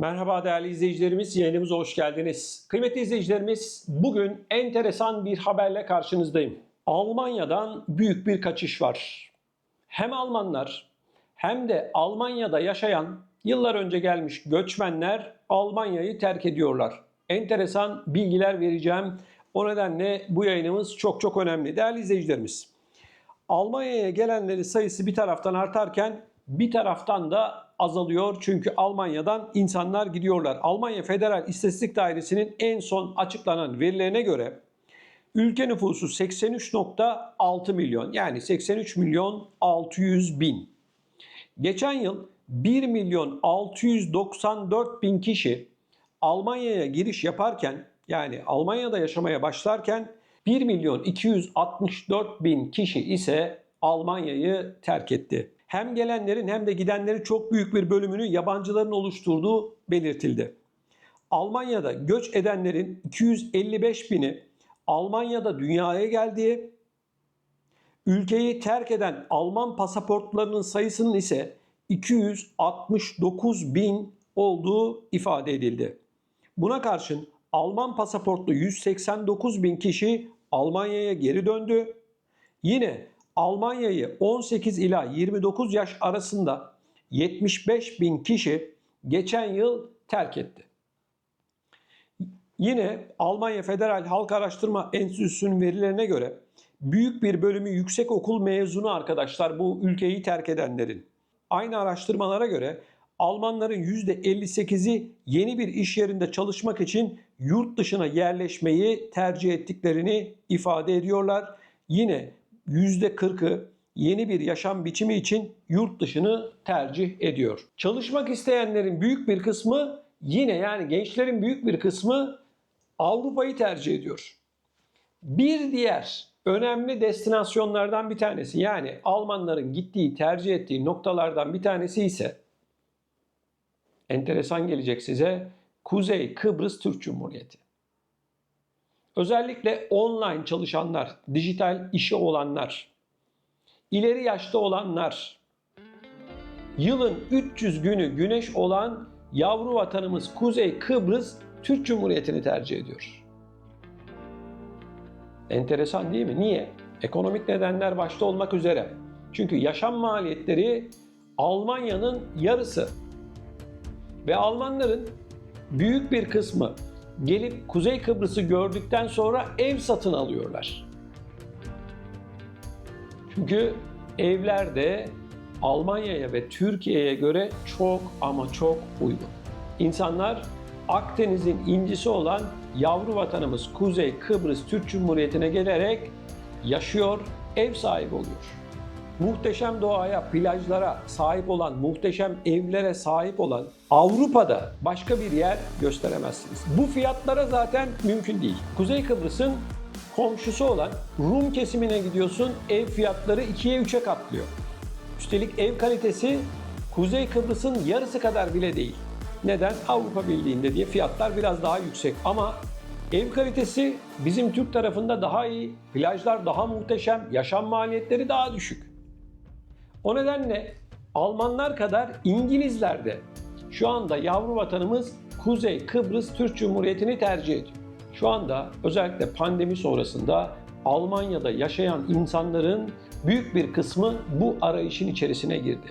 Merhaba değerli izleyicilerimiz, yayınımıza hoş geldiniz. Kıymetli izleyicilerimiz, bugün enteresan bir haberle karşınızdayım. Almanya'dan büyük bir kaçış var. Hem Almanlar hem de Almanya'da yaşayan yıllar önce gelmiş göçmenler Almanya'yı terk ediyorlar. Enteresan bilgiler vereceğim. O nedenle bu yayınımız çok çok önemli. Değerli izleyicilerimiz, Almanya'ya gelenlerin sayısı bir taraftan artarken bir taraftan da azalıyor. Çünkü Almanya'dan insanlar gidiyorlar. Almanya Federal İstatistik Dairesi'nin en son açıklanan verilerine göre ülke nüfusu 83.6 milyon yani 83 milyon 600 bin. Geçen yıl 1 milyon 694 bin kişi Almanya'ya giriş yaparken yani Almanya'da yaşamaya başlarken 1 milyon 264 bin kişi ise Almanya'yı terk etti. Hem gelenlerin hem de gidenlerin çok büyük bir bölümünü yabancıların oluşturduğu belirtildi. Almanya'da göç edenlerin 255 bini Almanya'da dünyaya geldiği, ülkeyi terk eden Alman pasaportlarının sayısının ise 269 bin olduğu ifade edildi. Buna karşın Alman pasaportlu 189 bin kişi Almanya'ya geri döndü. Yine Almanya'yı 18 ila 29 yaş arasında 75 bin kişi geçen yıl terk etti. Yine Almanya Federal Halk Araştırma Enstitüsü'nün verilerine göre büyük bir bölümü yüksek okul mezunu arkadaşlar bu ülkeyi terk edenlerin. Aynı araştırmalara göre Almanların %58'i yeni bir iş yerinde çalışmak için yurt dışına yerleşmeyi tercih ettiklerini ifade ediyorlar. Yine %40'ı yeni bir yaşam biçimi için yurt dışını tercih ediyor. Çalışmak isteyenlerin büyük bir kısmı yine yani gençlerin büyük bir kısmı Avrupa'yı tercih ediyor. Bir diğer önemli destinasyonlardan bir tanesi yani Almanların gittiği, tercih ettiği noktalardan bir tanesi ise enteresan gelecek size Kuzey Kıbrıs Türk Cumhuriyeti. Özellikle online çalışanlar, dijital işi olanlar, ileri yaşta olanlar, yılın 300 günü güneş olan yavru vatanımız Kuzey Kıbrıs Türk Cumhuriyeti'ni tercih ediyor. Enteresan değil mi? Niye? Ekonomik nedenler başta olmak üzere. Çünkü yaşam maliyetleri Almanya'nın yarısı. Ve Almanların büyük bir kısmı gelip Kuzey Kıbrıs'ı gördükten sonra ev satın alıyorlar. Çünkü evler de Almanya'ya ve Türkiye'ye göre çok ama çok uygun. İnsanlar Akdeniz'in incisi olan yavru vatanımız Kuzey Kıbrıs Türk Cumhuriyeti'ne gelerek yaşıyor, ev sahibi oluyor. Muhteşem doğaya, plajlara sahip olan, muhteşem evlere sahip olan Avrupa'da başka bir yer gösteremezsiniz. Bu fiyatlara zaten mümkün değil. Kuzey Kıbrıs'ın komşusu olan Rum kesimine gidiyorsun, ev fiyatları 2'ye 3'e katlıyor. Üstelik ev kalitesi Kuzey Kıbrıs'ın yarısı kadar bile değil. Neden? Avrupa Birliği'nde diye fiyatlar biraz daha yüksek. Ama ev kalitesi bizim Türk tarafında daha iyi, plajlar daha muhteşem, yaşam maliyetleri daha düşük. O nedenle Almanlar kadar İngilizler de şu anda yavru vatanımız Kuzey Kıbrıs Türk Cumhuriyeti'ni tercih ediyor. Şu anda özellikle pandemi sonrasında Almanya'da yaşayan insanların büyük bir kısmı bu arayışın içerisine girdi.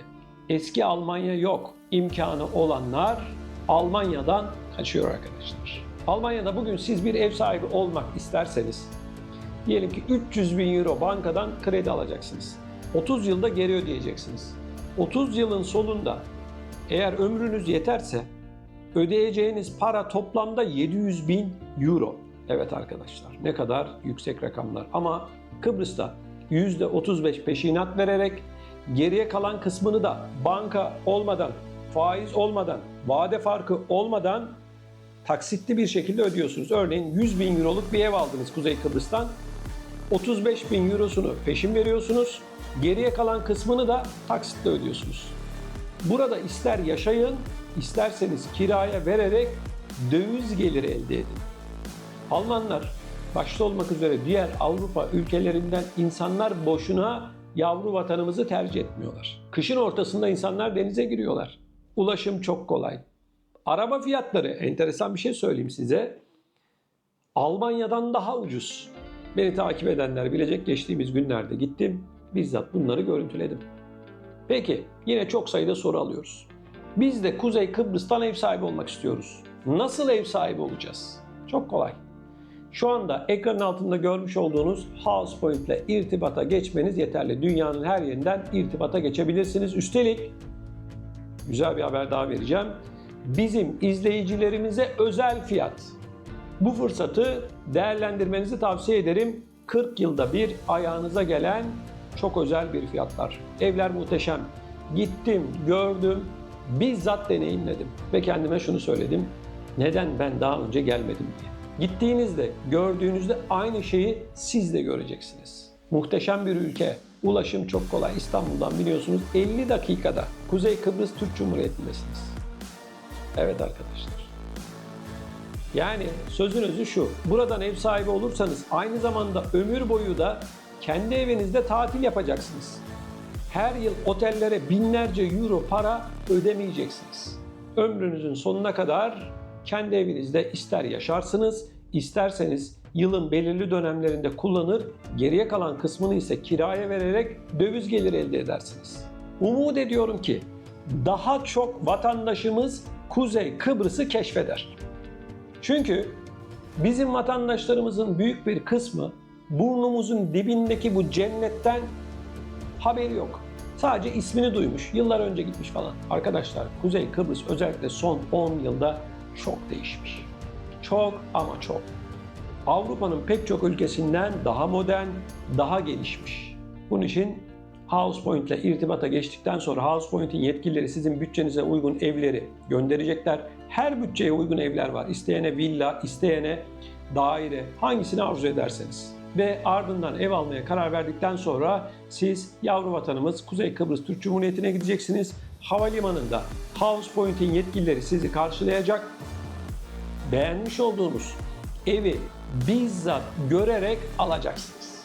Eski Almanya yok. İmkanı olanlar Almanya'dan kaçıyor arkadaşlar. Almanya'da bugün siz bir ev sahibi olmak isterseniz diyelim ki 300 bin euro bankadan kredi alacaksınız. 30 yılda geri ödeyeceksiniz. 30 yılın sonunda eğer ömrünüz yeterse ödeyeceğiniz para toplamda 700 bin euro. Evet arkadaşlar ne kadar yüksek rakamlar ama Kıbrıs'ta %35 peşinat vererek geriye kalan kısmını da banka olmadan, faiz olmadan, vade farkı olmadan taksitli bir şekilde ödüyorsunuz. Örneğin 100 bin euroluk bir ev aldınız Kuzey Kıbrıs'tan. 35 bin eurosunu peşin veriyorsunuz. Geriye kalan kısmını da taksitle ödüyorsunuz. Burada ister yaşayın, isterseniz kiraya vererek döviz geliri elde edin. Almanlar başta olmak üzere diğer Avrupa ülkelerinden insanlar boşuna yavru vatanımızı tercih etmiyorlar. Kışın ortasında insanlar denize giriyorlar. Ulaşım çok kolay. Araba fiyatları enteresan bir şey söyleyeyim size. Almanya'dan daha ucuz. Beni takip edenler bilecek geçtiğimiz günlerde gittim. Bizzat bunları görüntüledim. Peki yine çok sayıda soru alıyoruz. Biz de Kuzey Kıbrıs'tan ev sahibi olmak istiyoruz. Nasıl ev sahibi olacağız? Çok kolay. Şu anda ekranın altında görmüş olduğunuz House Point ile irtibata geçmeniz yeterli. Dünyanın her yerinden irtibata geçebilirsiniz. Üstelik güzel bir haber daha vereceğim. Bizim izleyicilerimize özel fiyat. Bu fırsatı değerlendirmenizi tavsiye ederim. 40 yılda bir ayağınıza gelen çok özel bir fiyatlar. Evler muhteşem. Gittim, gördüm, bizzat deneyimledim ve kendime şunu söyledim. Neden ben daha önce gelmedim diye. Gittiğinizde, gördüğünüzde aynı şeyi siz de göreceksiniz. Muhteşem bir ülke. Ulaşım çok kolay. İstanbul'dan biliyorsunuz 50 dakikada Kuzey Kıbrıs Türk Cumhuriyeti'ndesiniz. Evet arkadaşlar. Yani sözün özü şu. Buradan ev sahibi olursanız aynı zamanda ömür boyu da kendi evinizde tatil yapacaksınız. Her yıl otellere binlerce euro para ödemeyeceksiniz. Ömrünüzün sonuna kadar kendi evinizde ister yaşarsınız, isterseniz yılın belirli dönemlerinde kullanır, geriye kalan kısmını ise kiraya vererek döviz geliri elde edersiniz. Umut ediyorum ki daha çok vatandaşımız Kuzey Kıbrıs'ı keşfeder. Çünkü bizim vatandaşlarımızın büyük bir kısmı burnumuzun dibindeki bu cennetten haberi yok. Sadece ismini duymuş, yıllar önce gitmiş falan. Arkadaşlar Kuzey Kıbrıs özellikle son 10 yılda çok değişmiş. Çok ama çok. Avrupa'nın pek çok ülkesinden daha modern, daha gelişmiş. Bunun için House Point ile irtibata geçtikten sonra House Point'in yetkilileri sizin bütçenize uygun evleri gönderecekler. Her bütçeye uygun evler var. İsteyene villa, isteyene daire, hangisini arzu ederseniz. Ve ardından ev almaya karar verdikten sonra siz yavru vatanımız Kuzey Kıbrıs Türk Cumhuriyeti'ne gideceksiniz. Havalimanında House Point'in yetkilileri sizi karşılayacak. Beğenmiş olduğunuz evi bizzat görerek alacaksınız.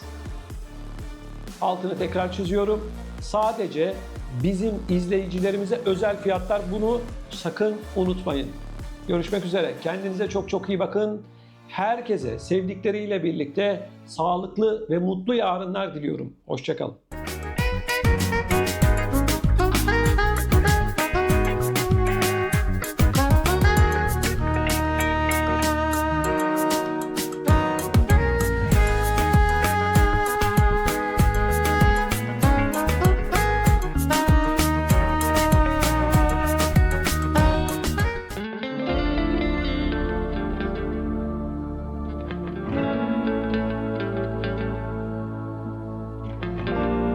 Altını tekrar çiziyorum. Sadece bizim izleyicilerimize özel fiyatlar bunu sakın unutmayın. Görüşmek üzere. Kendinize çok çok iyi bakın. Herkese sevdikleriyle birlikte sağlıklı ve mutlu yarınlar diliyorum. Hoşçakalın.